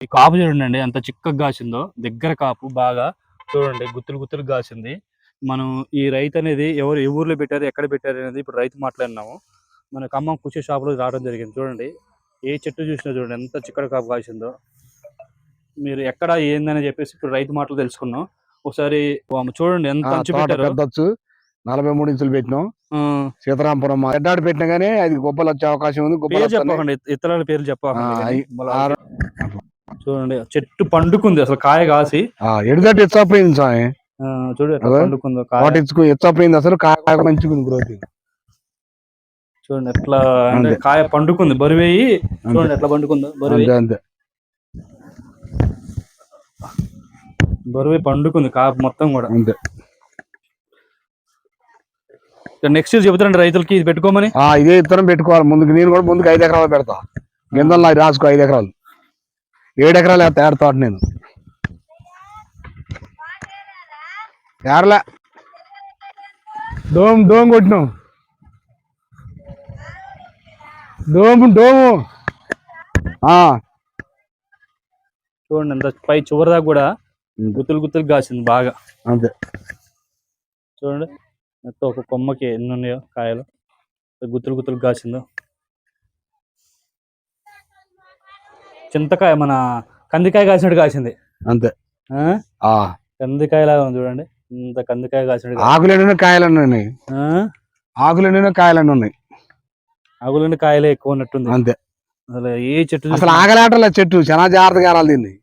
ఈ కాపు చూడండి ఎంత చిక్కగా కాసిందో. దగ్గర కాపు బాగా చూడండి గుత్తులు గుత్తులు కాసింది. మనం ఈ రైతు అనేది ఎవరు ఏ ఊర్లో పెట్టారు ఎక్కడ పెట్టారు అనేది ఇప్పుడు రైతు మాట్లాడినాము. మన ఖమ్మం కుషి షాప్లో రావడం జరిగింది. చూడండి ఏ చెట్టు చూసినా చూడండి ఎంత చిక్కడ కాపు కాసిందో. మీరు ఎక్కడ ఏందని చెప్పేసి ఇప్పుడు రైతు మాటలు తెలుసుకున్నాం. ఒకసారి చూడండి ఎంత పెట్టారు. నలభై మూడు ఇంచులు పెట్టినాం. సీతారాంపురం ఎడ్డాడు పెట్టినా గానీ అది గొప్పలు వచ్చే అవకాశం ఉంది గొప్పలు వస్తున్నాయి. చెప్పకండి ఇతరుల పేరు ఆ, చెప్పకండి చూడండి చెట్టు పండుకుంది అసలు కాయ కాసి. ఆ, ఎడుదట్టు ఎచ్చపోయింది స్వామి ఆ, చూడు ఎట్లా. పండుకుందో కాయ. అసలు కాయ కాయ మంచిగా ఉంది గ్రోత్ చూడండి ఎట్లా అంటే. కాయ పండుకుంది బరువేయి చూడండి ఎట్లా పండుకుందో బరువు అంతే బరువు పండుకుంది కాయ మొత్తం కూడా. అంతే. నెక్స్ట్ ఇయర్ చెబుతారండి రైతులకి ఇది పెట్టుకోమని. ఇదే ఇత్తనం పెట్టుకోవాలి ముందుకు నేను కూడా ముందుకు ఐదు ఎకరాలు పెడతా. గింజలు నాకు రాసుకో ఐదు ఎకరాలు. ఏడు ఎకరాలు వేస్తా ఏడు తోట నేను. డోమ్ డోమ్ కొట్టినాం. డోము డోము. ఆ, చూడండి ఎంత పై చివరి దాకా కూడా గుత్తులు గుత్తులు కాసింది బాగా. అంతే. చూడండి మొత్తం ఒక కొమ్మకి ఎన్ని ఉన్నాయో కాయలు. గుత్తులు గుత్తులు కాసిందో. చింతకాయ మన కందికాయ కాసినట్టు కాసింది. అంతే. ఆ? ఆ. కందికాయ లాగా ఉంది చూడండి. ఇంత కందికాయ కాసినట్టు ఆకులు కాయలన్నీ ఉన్నాయి. ఆ? ఆకులు కాయలన్నీ ఉన్నాయి. ఆకులండి కాయలే ఎక్కువ ఉన్నట్టుంది. అంతే. అసలు ఏ చెట్టు అసలు ఆగలేటలే చెట్టు చాలా జాగ్రత్తగా ఆరాలి దీన్ని.